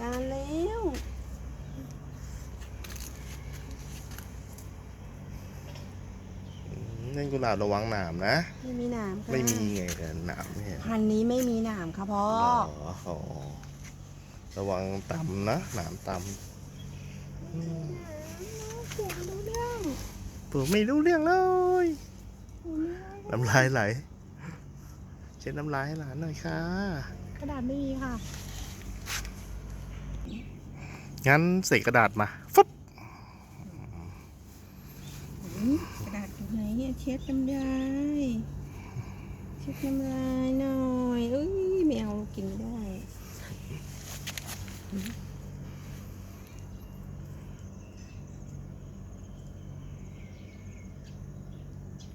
บานแล้วนั่นกุหลาบระวังหนามนะ ไม่มีหนามค่ะไม่มีไงกันหนามเนี่ยพันธุ์นี้ไม่มีหนามค่ะพ่ออ๋ออ๋อระวังต่ำนะหนามต่ำอืมเสียงรู้เรื่องปู่ไม่รู้เรื่องเลยรู้เรื่องน้ำลายไหล เช็ดน้ำลายให้หลานหน่อยค่ะ กระดาษไม่มีค่ะ งั้นเศษกระดาษมาฟุ๊บกระดาษอยู่ไหนเนี่ยเช็ดน้ำลายเช็ดน้ำลายหน่อยเอ้ยไม่เอากินไม่ได้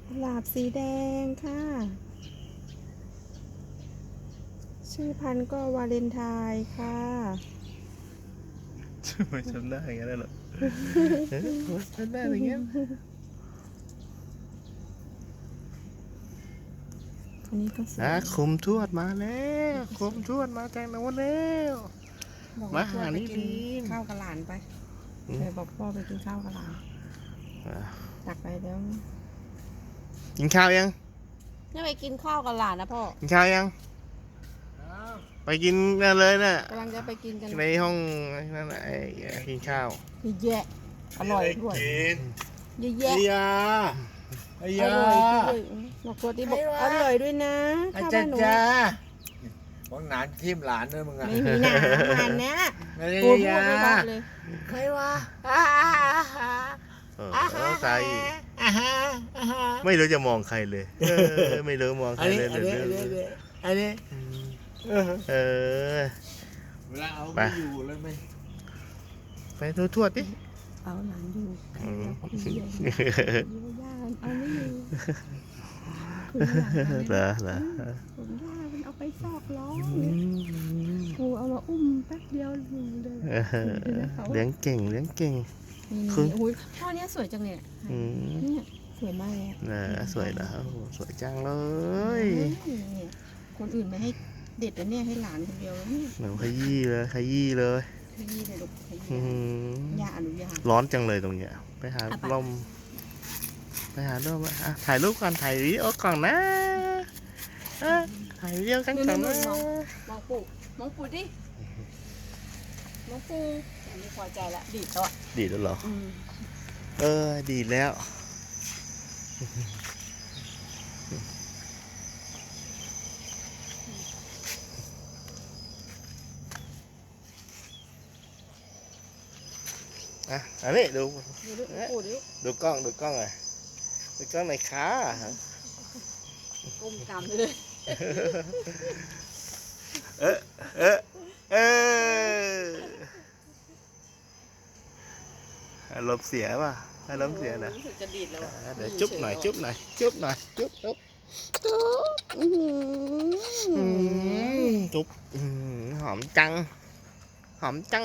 กุหลาบสีแดงค่ะ ชื่อพันธุ์ก็วาเลนไทน์ค่ะ ไม่จำได้อย่างนั้นเหรอเอ๊ะจำได้อย่างเงี้ยคนนี้ก็สวยอะคุมทวดมาแล้วคุมทวดมาจากโน้นแล้วบอกมาว่าหาพ่อไปนี่กินดีนข้าวกับหลานไปอืมเลยบอกพ่อไปกินข้าวกับหลานอะตักไปแล้วกินข้าวยัง นี่ไปกินข้าวกับหลานนะพ่อ กินข้าวยัง ไปกินกันเลยน่ะกำลังจะไปกินกันในห้องนั่นน่ะไอ้กินข้าวเยอะๆอร่อยด้วยกินเยอะไอ้ยาไอ้ๆอยาร่อยด้วยบอกตัวที่บอกอร่อยด้วยนะอาข้าวจาบ้ารนหนูย์จ้าของหนานทิมหลานด้วยมึงอะไม่มีหนามมันนะไม่ได้พูดพูยาดไม่บอกเลยใครวะเออใครอีกอ่าฮะอ่าฮะไม่รู้จะมองใครเลยเออไม่รู้มองใคอัรนนี้เลยอันเลนี้ยอันนี้อันนี้ เออเออ เวลาเอาไปไม่อยู่เลยไหมไปดูทวดดิ เอาหลานอยู่อืมคุยใหญ่อยู่ย่าเอาไม่อยู่คุยใหญ่เหรอเหรอผมย่ามันเอาไปซอกล้ออืเนี่ยมครูเอามาอุ้มแป๊บเดียวอยู่เลยเออเลี้ยงเก่งเลี้ยงเก่ง นี่คือโอ้ยพ่อเนี้ยสวยจังเลยอืมเนี่ยสวยมากเลยนะสวยนะโอ้โหสวยจังเลยเนี่ยคนอื่นไม่ให้ เด็ดนะเนี่ยให้หลานคนเดียวแล้วเนี่ยหนูขยี้เลยขยี้เลยขยี้เลยลูกขอื้ยี้อหือ ย่าอนุญาต ร้อนจังเลยตรงเนี้ย ไปหาอะไป ลมไปหาลมอะถ่ายรูปก่อนถ่ายวิดีโอก่อนนะอะถ่ายวิดีโอกันก่อนนะมองปู่มองปู่ดิมองปู่ไม่พอใจละดีดแล้วอะดีแล้วเหรอ อืมเออ ดีแล้ว อะอันนี้ดู ดูดิปู่ดิดูกล้องดูกล้องหน่อยดูกล้องหน่อยค่ะก้มตามเลยเออเออเอออารมณ์เสียป่ะอารมณ์เสียนะรู้สึกจะดีดแล้วอะอะเดี๋ยวจุ๊บหน่อยจุ๊บหน่อยจุ๊บหน่อยจุ๊บจุ๊บจุ๊บอื้อหือือมจุ๊บอืมหอมจัง หอมจัง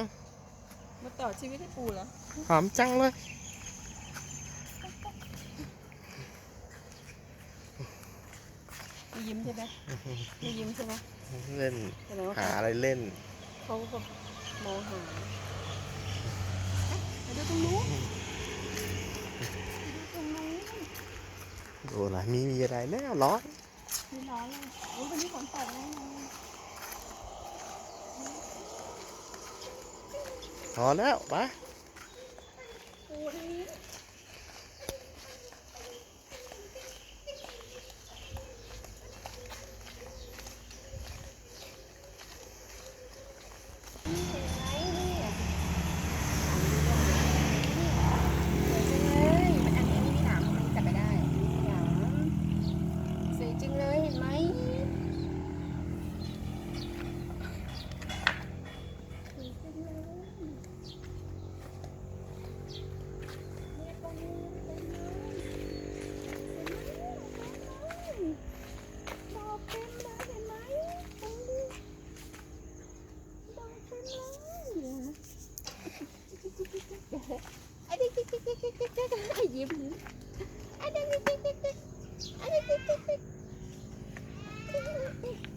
มาต่อชีวิตให้ปู่เหรอ หอมจังเลยไม่ยิ้มใช่ไหมไม่ยิ้มใช่ไหมเล่น แสดงว่าหาอะไรเล่น เขาก็มองหาเอ๊ะไปดูตรงนู้นไปดูตรงนู้นดูอะไรมีมีอะไรแล้วร้อนมีร้อนเลยโอ้ยวันนี้ฝนตกแน่นอน พอแล้วไป ติ๊ยิ้มอันนี้ติ๊กติ๊กติ๊กอันนี้ติ๊กติ๊กติ๊ก